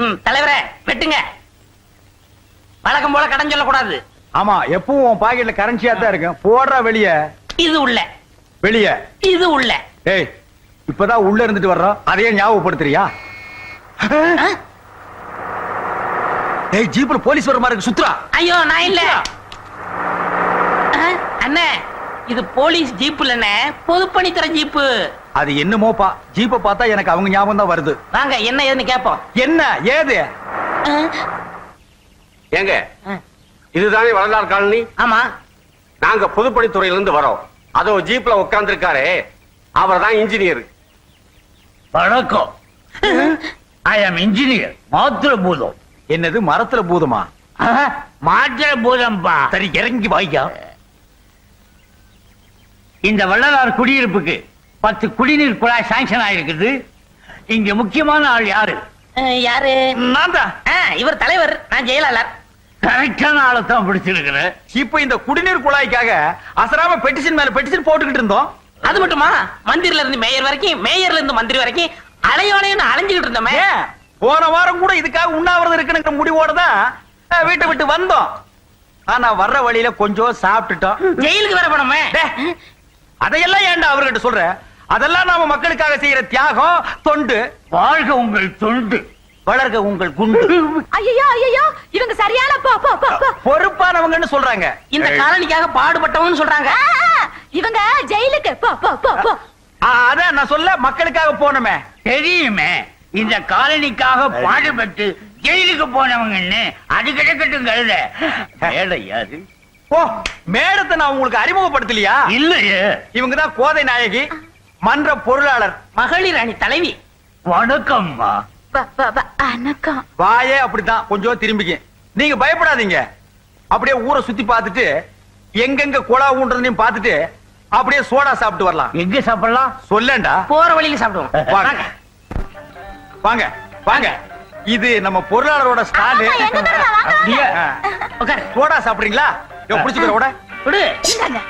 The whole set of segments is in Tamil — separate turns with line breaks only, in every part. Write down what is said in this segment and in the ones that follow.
தலைவரே வெட்டுங்க. வழக்கம் போல கடன் சொல்லக்கூடாது.
ஆமா எப்பவும் உன் பாக்கெட்ல கரன்சியா தான் இருக்கும். போடுறா வெளிய.
இது உள்ள.
வெளிய.
இது உள்ள.
ஏய் இப்பதான் உள்ள இருந்துட்டு வர்றோம். அதையே ஞாபகப்படுத்துறியா? ஏய் ஜீப்ல போலீஸ் வர மாதிரி சுத்ரா
ஐயோ நான் இல்ல. அண்ணே இது போலீஸ் ஜீப் இல்லண்ணே பொதுப்பணித்துறை ஜீப்பு.
அது என்னமோப்பா? ஜீப்பை பார்த்தா எனக்கு அவங்க ஞாபகம் தான் வருது.
வாங்க என்ன ஏதுன்னு கேப்போம்.
என்ன? ஏது?
ஏங்க இதுதானே வளர்ந்தார் காலனி?
ஆமா.
நாங்க பொதுப்பணித்துறையில இருந்து வரோம். அதோ ஜீப்ல உட்கார்ந்திருக்காரே. அவர் தான் இன்ஜினியர்.
வணக்கம். ஐ அம் இன்ஜினியர் மாத்திர பூதம்
என்னது மரத்துல பூதமா
மாத்திர பூதம்பா
சரி இறங்கி வாய்க்கா.
இந்த வள்ளலார் குடியிருப்புக்கு பத்து குடிநீர் குழாய் சாங்ஷன் ஆயிருக்குது. இங்க முக்கியமான ஆள் யாரு?
யாரு?
நான் தான்
ஆ, இவர் தலைவர். நான் ஜெயலலிதா
கரெக்டான ஆளை தான் பிடிச்சிருக்கிறேன்
இப்ப இந்த குடிநீர் குழாய்க்காக அசராம பெட்டிஷன் மேல பெட்டிஷன் போட்டுக்கிட்டு இருந்தோம்.
அது மட்டுமா? மந்திரில இருந்து மேயர் வரைக்கும் மேயர்ல இருந்து மந்திரி வரைக்கும் அலையோலையும் அலைஞ்சுக்கிட்டு இருந்தோமே.
போன வாரம் கூட இதுக்காக உண்ணாவிரதம் இருக்குங்கிற முடிவோட தான் வீட்டை விட்டு வந்தோம். ஆனா வர்ற வழியில கொஞ்சம் சாப்பிட்டுட்டோம்.
ஜெயிலுக்கு வர போனோமே.
அதையெல்லாம் ஏன்டா அவர்கிட்ட சொல்ற? அதெல்லாம் நாம மக்களுக்காக செய்யற தியாகம் தொண்டு.
வாழ்க உங்கள் தொண்டு.
வளர்க உங்கள் குண்டு.
ஐயோ ஐயோ இவங்க சரியான போ போ போ போ.
பொறுப்பானவங்கன்னு சொல்றாங்க.
இந்த காலனிக்காக பாடுபட்டவன்னு சொல்றாங்க.
இவங்க ஜெயிலுக்கு போ போ போ போ.
ஆ, அதான் நான் சொல்ல மக்களுக்காக போனோமே.
தெரியுமே இந்த காலனிக்காக பாடுபட்டு ஜெயிலுக்கு போனவங்கன்னு அது கிடக்கட்டும் கழுத வேலை யாரு
ஓ மேடத்தை நான் உங்களுக்கு அறிமுகப்படுத்தலையா?
இல்லையே.
இவங்க தான் கோதை நாயகி மன்ற பொருளாளர்
மகளிர் அணி தலைவி.
வணக்கம்மா.
வ, வ, வ, வணக்கம்.
வாயே அப்படித்தான் கொஞ்சம் திரும்பிக்க. நீங்க பயப்படாதீங்க. அப்படியே ஊரை சுத்தி பார்த்துட்டு எங்கெங்க குழா ஊன்றதையும் பார்த்துட்டு அப்படியே சோடா சாப்பிட்டு வரலாம்.
எங்க சாப்பிடலாம்?
சொல்லேன்டா.
போற வழியில சாப்பிடுவோம்.
வாங்க. வாங்க. வாங்க இது நம்ம பொருளாளரோட ஸ்டாலு. சோடா சாப்பிடுறீங்களா? யோ புடிச்சுக்கிற கூட.
விடு
இந்தாங்க.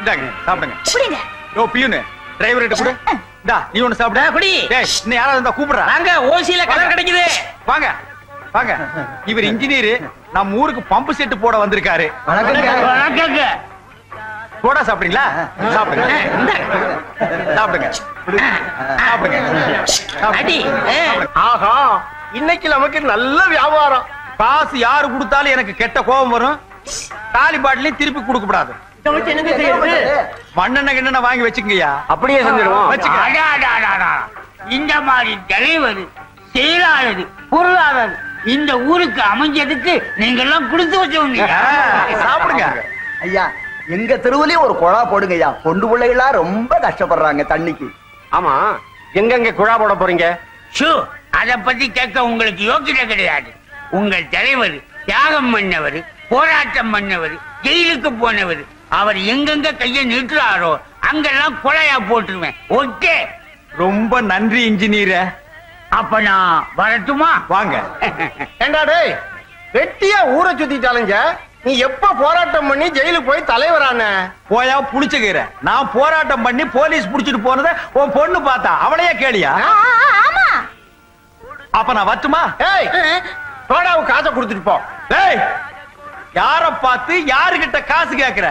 இந்தாங்க சாப்பிடுங்க.
புடிங்க
யோ பியூனு. டிரைவர் கிட்ட கொடு. இந்தா நீ ஒண்ணு சாப்பிடு.
ஆ, குடி.
டேய் இன்னும் யாராவது இருந்தா கூப்பிடுறா.
வாங்க ஓசியில கலர் கிடைக்குது.
வாங்க. வாங்க. இவர் இன்ஜினியர் நம்ம ஊருக்கு பம்பு செட்டு போட வந்திருக்காரு.
வணக்கங்க.
சோடா சாப்பிடுறீங்களா? சாப்பிடுங்க. சாப்பிடுங்க. சாப்பிடுங்க.
ஆஹா இன்னைக்கு நமக்கு நல்ல வியாபாரம்.
காசு யாரு கொடுத்தாலும் எனக்கு கெட்ட கோபம் வரும். காலி பாட்டிலையும் திருப்பி கொடுக்கப்படாது. மண்ணெண்ணெய் கிண்ணெண்ணெய் வாங்கி வச்சுக்கங்கய்யா
அப்படியே செஞ்சிருவோம்.
இந்த மாதிரி தலைவர் செயலாளர் பொருளாளர் இந்த ஊருக்கு அமைஞ்சதுக்கு நீங்க எல்லாம் கொடுத்து வச்சவங்க
சாப்பிடுங்க.
ஐயா எங்க தெருவுலயும் ஒரு குழா போடுங்க ஐயா. பொண்டு பிள்ளைகளா ரொம்ப கஷ்டப்படுறாங்க தண்ணிக்கு.
ஆமா. எங்கெங்க குழா போட போறீங்க?
ஷூ அத பத்தி கேட்க உங்களுக்கு யோக்கியதை கிடையாது. உங்கள் தலைவர் தியாகம் பண்ணவர் போராட்டம் பண்ணவர் ஜெயிலுக்கு போனவர். அவர் எங்கெங்க கைய நிறுத்துறாரோ அங்கெல்லாம் கொலையா போட்டுருவேன். ஓகே?
ரொம்ப நன்றி இன்ஜினியர்.
அப்ப நான் வரட்டுமா?
வாங்க.
ஏண்டா டேய் வெட்டியா ஊரை சுத்திட்டாலுங்க நீ எப்ப போராட்டம் பண்ணி ஜெயிலுக்கு போய் தலைவரான?
போயா புடிச்சுக்கிற நான் போராட்டம் பண்ணி போலீஸ் புடிச்சிட்டு போனத உன் பொண்ணு பார்த்தா அவளையே கேளியா? அப்ப நான் வரட்டுமா?
ஏய் சோடாவுக்கு காசை கொடுத்துட்டு போ.
ஏய் யார பார்த்து யாருகிட்ட காசு கேக்குற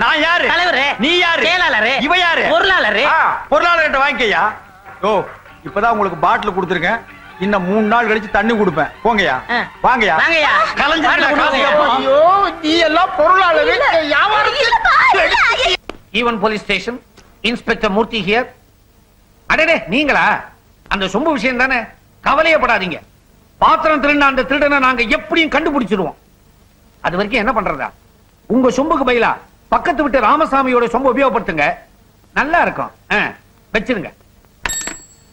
நான் யாரு
தலைவரே.
நீ யாரு
செயலாளரு.
இவ யாரு
பொருளாளரு.
பொருளாளர்கிட்ட வாங்கிக்கய்யா ஓ இப்பதான் உங்களுக்கு பாட்டில் கொடுத்துருக்கேன் இன்னும் மூணு நாள் கழிச்சு தண்ணி கொடுப்பேன் போங்கய்யா
ஆ.
வாங்கய்யா
வாங்கய்யா.
கலைஞ்சிருக்கல
வாங்க,
காசு
வாங்கய்யா.
கேட்போம்.
ஐயோ நீ எல்லாம் பொருளாளர்.
Even police station inspector Murthy here அடடே நீங்களா அந்த சொம்பு விஷயம் தானே கவலையப்படாதீங்க பாத்திரம் திருடின அந்த திருடனை நாங்க எப்படியும் கண்டுபிடிச்சிருவோம் அது வரைக்கும் என்ன பண்றதா? உங்க சொம்புக்கு பதிலா பக்கத்து விட்டு ராமசாமியோட சொம்பு உபயோகப்படுத்துங்க. நல்லா இருக்கும். வச்சிருங்க.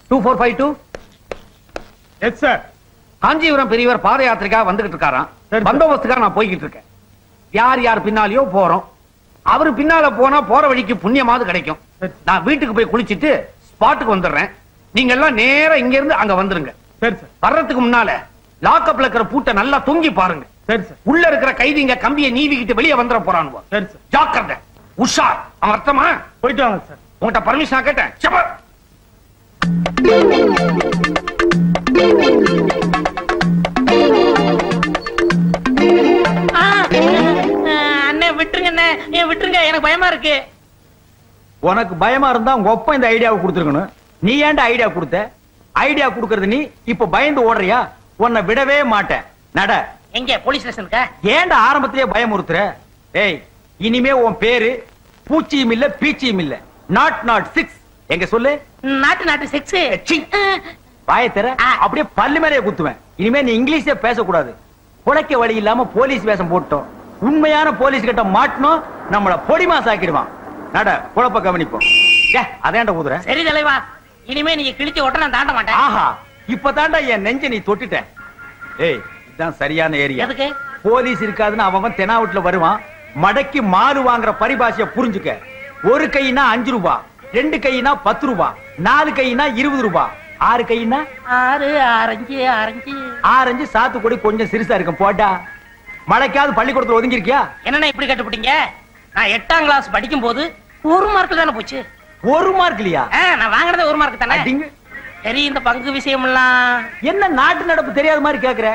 Two four five two
S sir
Kanchipuram பெரியவர் பாத யாத்திரைக்காக வந்துகிட்டு இருக்காராம். பந்தோபஸ்துக்காக நான் போய்கிட்டு இருக்கேன். யார் யார் பின்னாலயோ போறோம். அவரு பின்னால போனா போற வழிக்கு புண்ணியமாவது கிடைக்கும். நான் வீட்டுக்கு போய் குளிச்சிட்டு ஸ்பாட்டுக்கு வந்துடுறேன். நீங்க எல்லாம் நேரா இங்க இருந்து அங்க வந்துருங்க. வர்றதுக்கு முன்னால லாக்கப்ல இருக்கிற பூட்டை நல்லா தொங்கி பாருங்க. உள்ள இருக்கிற கைதிங்க கம்பியை நீவிக்கிட்டு வெளியே வந்துட போறானுவோ.
சரி சார்.
உஷார். அவன் அர்த்தமா?
போயிட்டு வாங்க சார்.
உங்கள்கிட்ட பர்மிஷன் கேட்டேன். விட்டுருங்க அண்ணே. விட்டுருங்க. எனக்கு பயமா இருக்கு.
உனக்கு பயமா இருந்தா உங்க ஒப்ப இந்த ஐடியாவை கொடுத்துருக்கணும். நீ ஏன்டா ஐடியா கொடுத்த? ஐடியா கொடுக்கறது நீ இப்ப பயந்து ஓடுறியா? உன்னை விடவே மாட்டேன். நட.
எங்க போலீஸ் ஸ்டேஷனுக்கா
ஏன்டா ஆரம்பத்திலேயே பயமுறுத்துற? ஏய் இனிமே உன் பேரு பூச்சியும் இல்ல பீச்சியும் இல்ல. நாட் நாட் சிக்ஸ் எங்க சொல்லு?
நாட்டு நாட்டு செக்ஸ்.
வாயை தர. அப்படியே பல்லு மேலே குத்துவேன். இனிமே நீ இங்கிலீஷே பேசக்கூடாது. குலைக்க வழி இல்லாம போலீஸ் வேஷம் போட்டோம். உண்மையான போலீஸ் கிட்ட மாட்டணும் நம்மள பொடிமா சாக்கிடுவான் நட குழப்ப கவனிப்போம். ஏ அதான்டா ஊதுற
சரி தலைவா. இனிமே நீங்க கிழிச்சு ஓட்ட நான் தாண்ட மாட்டேன்.
ஆஹா இப்பதான்டா என் நெஞ்ச நீ தொட்டுட்ட. ஏய் இதுதான் சரியான ஏரியா.
எதுக்கு?
போலீஸ் இருக்காதுன்னு அவன் தெனாவுட்ல வருவான். மடக்கி மாறு வாங்குற பரிபாஷைய புரிஞ்சுக்க. ஒரு கைனா அஞ்சு ரூபா ரெண்டு கைனா பத்து ரூபா நாலு கைனா இருபது ரூபா. ஆறு கைனா?
ஆறு ஆரஞ்சு ஆரஞ்சு.
ஆரஞ்சு சாத்துக்குடி கொஞ்சம் சிறுசா இருக்கும். போட்டா மழைக்காவது பள்ளிக்கூடத்துல ஒதுங்கி இருக்கியா
என்னண்ணா இப்படி கட்டுப்பிட்டீங்க? நான் எட்டாம் கிளாஸ் படிக்கும் போது ஒரு மார்க் தானே போச்சு.
ஒரு மார்க் இல்லையா?
நான் வாங்குறதே ஒரு மார்க் தானே. சரி இந்த பங்கு விஷயம் எல்லாம்
என்ன நாட்டு நடப்பு தெரியாத மாதிரி கேக்குற?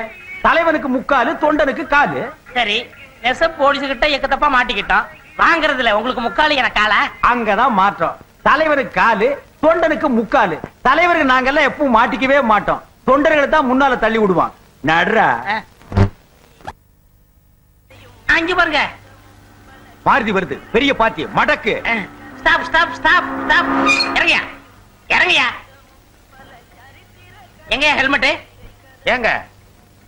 தலைவனுக்கு முக்காலு தொண்டனுக்கு காலு.
சரி நெச போலீஸ் கிட்ட எக்கத்தப்பா மாட்டிக்கிட்டோம். வாங்குறதுல உங்களுக்கு முக்காலி எனக்கு காலா?
அங்கதான் மாற்றம். தலைவனுக்கு காலு தொண்டனுக்கு முக்காலு. தலைவருக்கு நாங்கெல்லாம் எப்பவும் மாட்டிக்கவே மாட்டோம். தொண்டர்களை தான் முன்னால தள்ளி விடுவான் நடுறா.
அங்க பாருங்க.
மாருதி வருது. பெரிய பாத்தி மடக்கு.
ஸ்டாப் ஸ்டாப் ஸ்டாப் ஸ்டாப் இறங்கியா? இறங்கியா? எங்க ஹெல்மெட்
ஏங்க?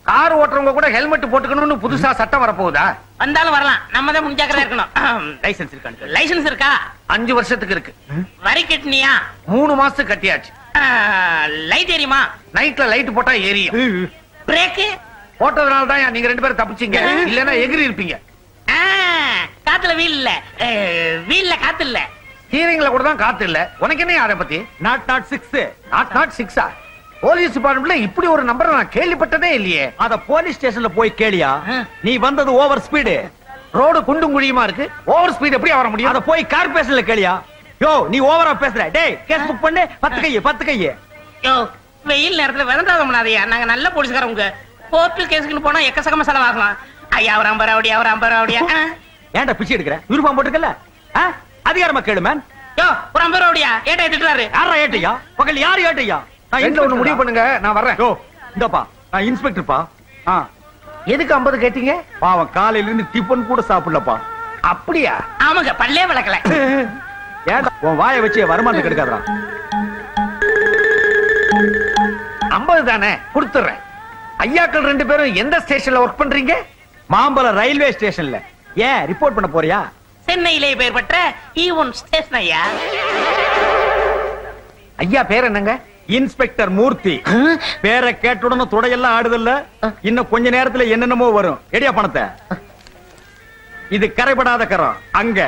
கார் ஓட்டுறவங்க கூட ஹெல்மெட் போட்டுக்கணும்னு புதுசா சட்டம் வரப்போகுதா?
வந்தாலும் வரலாம். நம்ம தான் முன்ஜாக்கிரதா இருக்கணும்.
லைசன்ஸ் இருக்கான்னு
லைசென்ஸ் இருக்கா?
அஞ்சு வருஷத்துக்கு இருக்கு.
வரி கட்டினியா?
மூணு மாசத்துக்கு கட்டியாச்சு.
லைட் எரியுமா?
நைட்ல லைட் போட்டா எரியும்.
பிரேக்கு
போட்டதுனால தான் நீங்க ரெண்டு பேரும் தப்பிச்சீங்க. இல்லன்னா எகிரி இருப்பீங்க.
காத்துல வீல் இல்ல. வீல்ல காத்து இல்ல.
ஹீரிங்ல கூட தான் காத்து இல்ல. உனக்கு என்ன அதை பத்தி?
Naught naught six
naught naught சிக்ஸா போலீஸ் டிபார்ட்மெண்ட்ல இப்படி ஒரு நம்பரை நான் கேள்விப்பட்டதே இல்லையே.
அத போலீஸ் ஸ்டேஷன்ல போய் கேளியா. நீ வந்தது ஓவர் ஸ்பீடு
ரோடு குண்டும் குழியுமா இருக்கு? ஓவர் ஸ்பீட் எப்படி வர
அத
முடியும்
போய் கார்பரேஷன்ல கேளியா? யோ நீ ஓவரா பேசுற. டேய் கேஸ் புக் பண்ணு. பத்து கையே பத்து கையே.
யோ வெயில் நேரத்துல விதண்டாத முடியாதையா நாங்க நல்ல போலீஸ்காரங்க கோர்ட்டு கேஸுக்குன்னு போனா எக்கச்சக்கமா செலவாகலாம். ஐயா அவர் ஐம்பது ரூபாடியா அவர் ஐம்பது ரூபாடியா
ஏன்டா பிச்சை எடுக்கிற? யூனிஃபார்ம் போட்டுக்கல அதிகாரமா கேளு மேன்
யோ ஒரு ஐம்பது ரூபாடியா ஏட்டா திட்டுறாரு.
யாரா ஏட்டையா? பகல் யாரு ஏட்டையா?
ரெண்டுல ஒண்ணு முடிவு பண்ணுங்க நான் வர்றேன்.
யோ இந்தப்பா நான் இன்ஸ்பெக்டர்ப்பா ஆ.
எதுக்கு 50 கேட்டீங்க?
பாவம் காலையில இருந்து டிபன் கூட சாப்பிடலப்பா.
அப்படியா?
ஆமாங்க பல்லே வளர்க்கல.
ஏன்டா உன் வாயை வச்சு வருமானத்தை கெடுக்காதடா
50 தானே கொடுத்துறேன். ஐயாக்கள் ரெண்டு பேரும் எந்த ஸ்டேஷன்ல ஒர்க் பண்றீங்க?
மாம்பலம் ரயில்வே ஸ்டேஷன்ல. ஏன் ரிப்போர்ட் பண்ண போறியா?
சென்னையிலே பெயர் பெற்ற ஈவன் ஸ்டேஷன் ஐயா.
ஐயா பேர் என்னங்க?
இன்ஸ்பெக்டர் மூர்த்தி. பேரை கேட்ட உடனே துடையெல்லாம் ஆடுதல்ல. இன்னும் கொஞ்ச நேரத்துல என்னென்னமோ வரும். எடியா பணத்தை? இது கரைபடாத கரம். அங்க.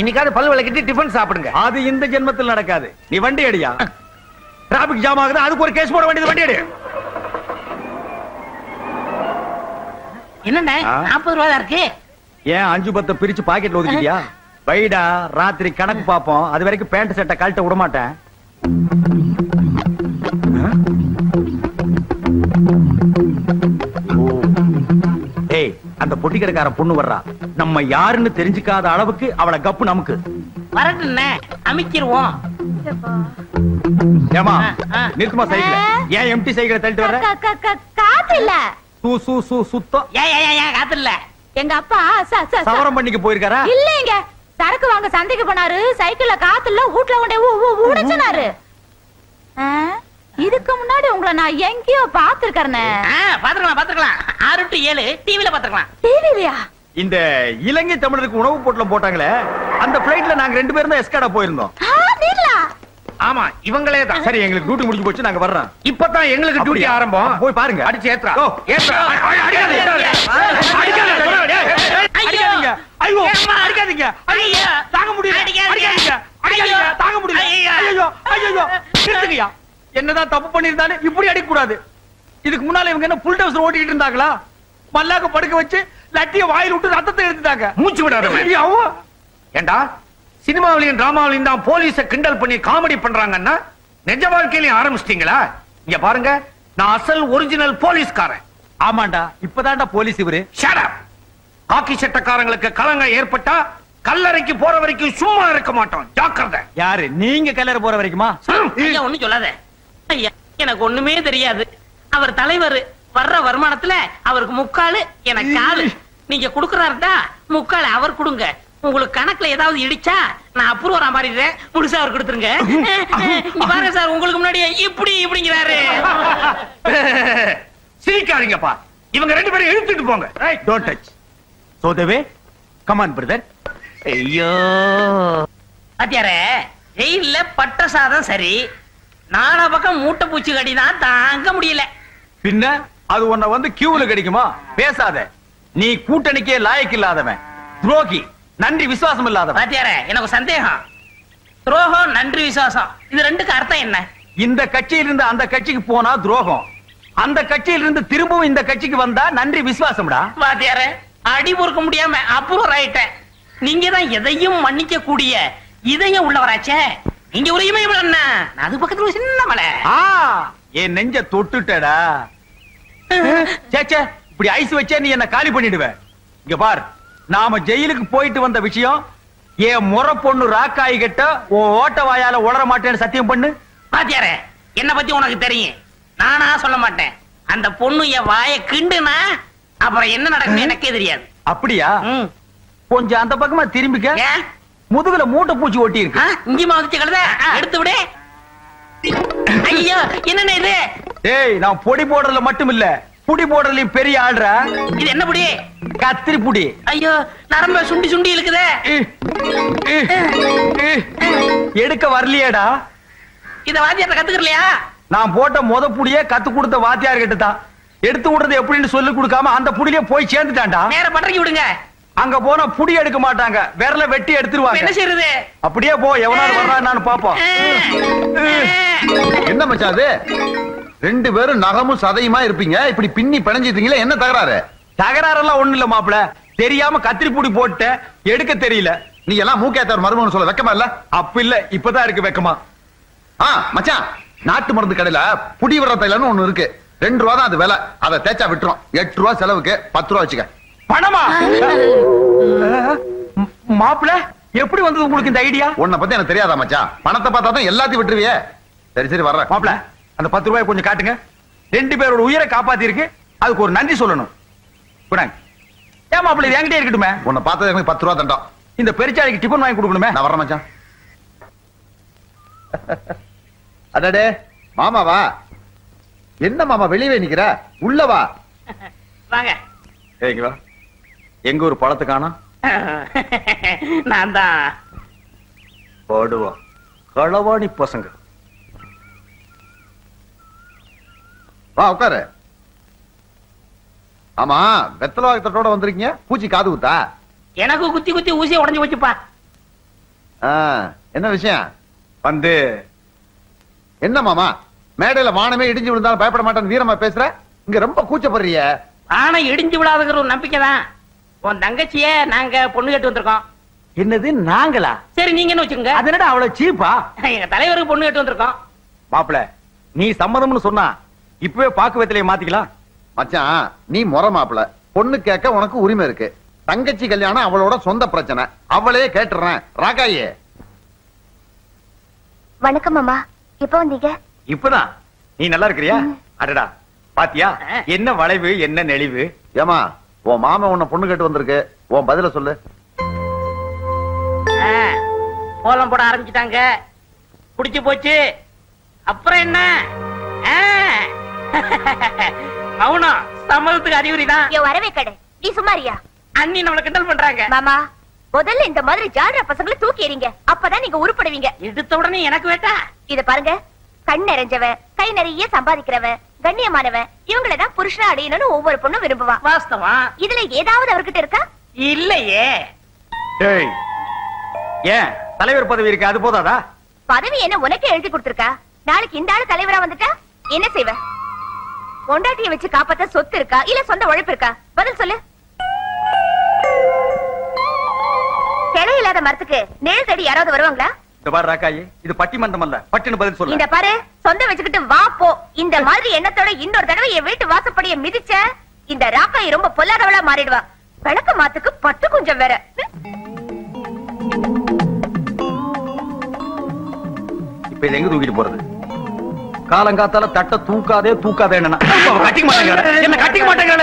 இன்னைக்காவது பல் விளக்கிட்டு டிஃபன் சாப்பிடுங்க.
அது இந்த ஜென்மத்தில் நடக்காது. நீ வண்டி அடியா டிராபிக் ஜாம் ஆகுது அதுக்கு ஒரு கேஸ் போட வேண்டியது வண்டி அடி
என்னண்ணே? நாற்பது ரூபா இருக்கு.
ஏன் அஞ்சு பத்தை பிரிச்சு பாக்கெட்ல ஒதுக்கிட்டியா? வைடா ராத்திரி கணக்கு பாப்போம் அது வரைக்கும் பேண்ட் சட்டை கழட்ட விட மாட்டேன் அந்த பொட்டிக்கடைக்கார பொண்ணு வர்றா. நம்ம யாருன்னு தெரிஞ்சுக்காத அளவுக்கு அவளை கப்பு நமக்கு.
வரட்டுண்ணே அமைக்கிருவோம்.
ஏமா. நிறுத்துமா சைக்கிள். ஏன் எம்டி சைக்கிளை தள்ளிட்டு
க- காத்து இல்ல
சூ சூ சூ சுத்தம்.
காத்து இல்ல
எங்க அப்பா ச- ச- ச-
சவரம் பண்ணிக்கு போயிருக்காரா?
இல்லைங்க. சரக்கு வாங்க சந்தைக்கு போனாரு. சைக்கிள்ல காத்து இல்ல வீட்ல கொண்டே உடைச்சனாரு. இதுக்கு முன்னாடி உங்களை நான் எங்கேயோ பாத்துருக்கேன்
பாத்துக்கலாம் பாத்துக்கலாம் ஆறு டு ஏழு டிவில பாத்துக்கலாம்
டிவிலியா
இந்த இலங்கை தமிழருக்கு உணவு பொட்டலம் போட்டாங்களே அந்த பிளைட்ல நாங்க ரெண்டு பேரும் தான் எஸ்காடா போயிருந்தோம்.
ஆமா இவங்களே தான்.
சரி எங்களுக்கு டியூட்டி முடிஞ்சு போச்சு நாங்க வர்றோம்.
இப்பதான் எங்களுக்கு டியூட்டி? ஆரம்பம்.
போய் பாருங்க.
அடிச்சு ஏத்துறா.
ஓ.
ஏத்துறா. அடிக்காதே, அடிக்காதே.
அடிக்காதீங்க. ஐயோ? அடிக்காதீங்க. ஐயோ. தாங்க முடியல.
அடிக்காதீங்க.
அடிக்காதீங்க. தாங்க முடியல.
ஐயோ.
ஐயோ. நிறுத்துங்கய்யா. என்னதான் தப்பு பண்ணிருந்தாலும் இப்படி அடிக்க கூடாது இதுக்கு முன்னால இவங்க என்ன புல் டவுசர் ஓட்டிட்டு இருந்தாங்களா? மல்லாக்க படுக்க வச்சு லட்டிய வாயில் விட்டு ரத்தத்தை எடுத்துட்டாங்க.
மூச்சு
அவ்வா.
ஏண்டா? சினிமாவிலையும் டிராமாவிலையும் தான் போலீஸ கிண்டல் பண்ணி காமெடி பண்றாங்கன்னா நிஜ வாழ்க்கையிலையும் ஆரம்பிச்சிட்டீங்களா? இங்க பாருங்க நான் அசல் ஒரிஜினல் போலீஸ்காரன்.
ஆமாண்டா இப்பதான்டா போலீஸ் இவரு.
காக்கி சட்டக்காரங்களுக்கு கலங்க ஏற்பட்டா கல்லறைக்கு போற வரைக்கும் சும்மா இருக்க மாட்டோம். ஜாக்கிரதை.
யாரு? நீங்க கல்லறை போற வரைக்குமா?
ஒண்ணும் சொல்லாத. ஐயா எனக்கு ஒண்ணுமே தெரியாது. அவர் தலைவர் வர்ற வருமானத்துல அவருக்கு முக்காலு எனக்கு காலு. நீங்க குடுக்கறாருடா முக்காலு அவர் கொடுங்க. உங்களுக்கு கணக்குல ஏதாவது இடிச்சா நான் அப்ரூவரா மாறிடுறேன். முழுசா அவர் கொடுத்துருங்க. பாருங்க சார் உங்களுக்கு முன்னாடி இப்படி இப்படிங்கிறாரு.
சிரிக்காதீங்கப்பா. இவங்க ரெண்டு பேரும் இழுத்துட்டு போங்க.
டோன்ட் டச் சோ தேவே கமான் பிரதர்
ஐயோ.
பாத்தியாரே ஜெயில்ல பட்ட சாதம் சரி நாலா பக்கம் மூட்டை பூச்சி கடிதான் தாங்க முடியல.
பின்ன அது உன்னை வந்து கியூல கிடைக்குமா? பேசாத. நீ கூட்டணிக்கே லாயக்கு இல்லாதவன். துரோகி நன்றி விசுவாசம் இல்லாதவன்.
பாத்தியாரே எனக்கு சந்தேகம். துரோகம் நன்றி விசுவாசம். இது ரெண்டுக்கு அர்த்தம் என்ன?
இந்த கட்சியிலிருந்து அந்த கட்சிக்கு போனா துரோகம். அந்த கட்சியிலிருந்து திரும்பவும் இந்த கட்சிக்கு வந்தா நன்றி விசுவாசம்டா.
வாத்தியாரே அடி பொறுக்க முடியாம அப்ரூவ் ஆயிட்டேன் நீங்க தான் எதையும் மன்னிக்க கூடிய இதயம் உள்ளவராச்சே. நீங்க ஒரு இமயம் என்ன? நான் அது பக்கத்துல ஒரு சின்ன மலை.
ஆ என் நெஞ்ச தொட்டுட்டடா. சேச்சே இப்படி ஐஸ் வச்சே நீ என்ன காலி பண்ணிடுவ. இங்க பார் நாம ஜெயிலுக்கு போயிட்டு வந்த விஷயம் என் முறை பொண்ணு ராக்காய் கிட்ட உன் ஓட்ட வாயால உளர மாட்டேன்னு சத்தியம் பண்ணு.
வாத்தியாரே என்ன பத்தி உனக்கு தெரியும். நானா சொல்ல மாட்டேன். அந்த பொண்ணு என் வாயை கிண்டுனா அப்புறம் என்ன நடக்கும் எனக்கே தெரியாது.
அப்படியா. கொஞ்சம் அந்த பக்கமா திரும்பிக்க. முதுகுல மூட்டை பூச்சி ஒட்டி இருக்கு.
ஆ, இங்கேயுமா வந்துச்சு கழுத. எடுத்து விடு. ஐயோ என்னண்ணே இது?
டேய் நான் பொடி போடுறதுல மட்டும் இல்ல. புடி போடுறதுலயும் பெரிய ஆள்ற
இது என்ன புடி?
கத்திரி புடி.
ஐயோ நரம்ப சுண்டி சுண்டி இழுக்குதே.
இ, இ, இ. எடுக்க வரலையேடா.
இத வாத்தியார்ட்ட கத்துக்கலையா
நான் போட்ட முத புடியே கத்து கொடுத்த வாத்தியார் கிட்ட தான் எடுத்து விடுறது எப்படின்னு சொல்லி கொடுக்காம அந்த புடியிலே போய் சேர்ந்துட்டான்டா.
நேர பட்டறைக்கு விடுங்க.
அங்க போனா புடி எடுக்க மாட்டாங்க. விரல வெட்டி
இப்ப என்ன
எடுத்துருவாங்க
செய்யறது
அப்படியே போ எவனாவது வர்றான்னு பாப்போம்.
என்ன மச்சான் அது? ரெண்டு பேரும் நகமும் சதையுமா இருப்பீங்க? இப்படி பின்னி பிணைஞ்சிட்டீங்களே என்ன தகராறு?
தகராறெல்லாம் ஒண்ணு இல்ல மாப்பிள. தெரியாம கத்திரி புடி போட்டேன் எடுக்க தெரியல.
நீ எல்லாம் மூக்கேத்தவர் மருமகன் சொல்ல வெக்கமா இல்ல?
அப்ப இல்ல இப்பதான் இருக்கு வெக்கமா.
ஆ மச்சான் நாட்டு மருந்து கடையில புடி விடுற தைலன்னு ஒண்ணு இருக்கு. ரெண்டு ரூபா தான் அது விலை. அதை தேய்ச்சா விட்டுரும். எட்டு ரூபா செலவுக்கு பத்து ரூபா வச்சுக்க.
பணமா? மாப்பிள எப்படி வந்தது உங்களுக்கு இந்த ஐடியா?
உன்னை பத்தி எனக்கு தெரியாதா மச்சான் பணத்தை பார்த்தா தான் எல்லாத்தையும் விட்டுருவியே. சரி சரி வர்றேன்.
மாப்பிள அந்த பத்து ரூபாய் கொஞ்சம் காட்டுங்க. ரெண்டு பேரோட உயிரை காப்பாத்தி இருக்கு அதுக்கு ஒரு நன்றி சொல்லணும். குணாங்க ஏன் மாப்பிள இது என்கிட்டே இருக்கட்டுமே?
உன்னை பார்த்தது எனக்கு பத்து ரூபா தண்டம்.
இந்த பெருச்சாளிக்கு டிபன் வாங்கி கொடுக்கணுமே?
நான் வர்றேன் மச்சான் அடடே மாமாவா என்ன மாமா வெளியவே நிக்கிற? உள்ள வா.
வாங்க.
சரிங்களா எங்க ஒரு பழத்தை காணோம்
நான் தான்
போடுவா களவாணி பசங்க.
வா உட்காரு. ஆமா வெத்தலை வாக்கத்தோட வந்திருக்கீங்க? பூச்சி காது குத்தா?
எனக்கு குத்தி குத்தி ஊசியை உடைஞ்சு போச்சுப்பா.
என்ன விஷயம்?
வந்து
என்ன மாமா? மேடையில வானமே இடிஞ்சு விழுந்தாலும் பயப்பட மாட்டேன்னு வீரமா பேசுற? இங்க ரொம்ப கூச்சப்படுறிய.
ஆனா இடிஞ்சு விழாதுங்கிற ஒரு நம்பிக்கை தான் உன் தங்கச்சிய நாங்க பொண்ணு கேட்டு வந்திருக்கோம்.
என்னது நாங்களா?
சரி நீங்க என்ன வச்சுக்கோங்க.
அது என்னடா அவ்வளவு சீப்பா
எங்க தலைவருக்கு பொண்ணு கேட்டு வந்திருக்கோம்.
மாப்பிள நீ சம்மதம்னு சொன்னா இப்பவே பாக்கு வெத்தலையை மாத்திக்கலாம்.
மச்சான் நீ முறை மாப்பிள. பொண்ணு கேட்க உனக்கு உரிமை இருக்கு. தங்கச்சி கல்யாணம் அவளோட சொந்த பிரச்சனை. அவளே கேட்டுறேன். ராகாயே.
வணக்கம் அம்மா. எப்போ வந்தீங்க?
இப்பதான். நீ நல்லா இருக்கிறியா? அடடா. பாத்தியா. என்ன வளைவு என்ன நெளிவு?
ஏமா உன் மாமன் உன்னை பொண்ணு கேட்டு வந்திருக்கு. உன் பதில சொல்லு.
ஆ, கோலம் போட ஆரம்பிச்சிட்டாங்க. குடிச்சு போச்சு. அப்புறம் என்ன? ஆ. மௌனம். சம்மதத்துக்கு அறிகுறி தான்.
என் வரவே கடை. நீ சும்மாரியா
அண்ணி நம்மள கிண்டல் பண்றாங்க.
மாமா முதல்ல இந்த மாதிரி ஜால்ரா பசங்களை தூக்கி எறிங்க. அப்பதான் நீங்க உருப்படுவீங்க.
எடுத்த உடனே எனக்கு வேட்டா.
இத பாருங்க. கண் நிறைஞ்சவன் கை நிறைய சம்பாதிக்கிறவன் கண்ணியமானவன் இவங்கள தான் புருஷனா அடையணும்னு ஒவ்வொரு பொண்ணும் விரும்புவா.
வாஸ்தவம்
இதுல ஏதாவது அவர்கிட்ட இருக்கா?
இல்லையே.
ஏய் ஏன்? தலைவர் பதவி இருக்கு? அது போதாதா?
பதவி என்ன உனக்கே எழுதி கொடுத்திருக்கா? நாளைக்கு இந்த ஆளு தலைவரா வந்துட்டா? என்ன செய்வ? பொண்டாட்டிய வச்சு காப்பாத்த சொத்து இருக்கா? இல்ல சொந்த உழைப்பு இருக்கா? பதில் சொல்லு. கிளை இல்லாத மரத்துக்கு நிழல் தேடி யாராவது வருவாங்களா?
பாரு ராக்காயி
பாரு சொந்த வச்சுக்கிட்டு வா போ. ரொம்ப மாறிடுவா. விளக்க மாத்துக்கு பத்து கொஞ்சம் வேற.
தூக்கிட்டு போறது? காலங்காத்தால தட்ட தூக்காதே தூக்காதே என்ன என்ன கட்டிக்க மாட்டேங்கிறேன்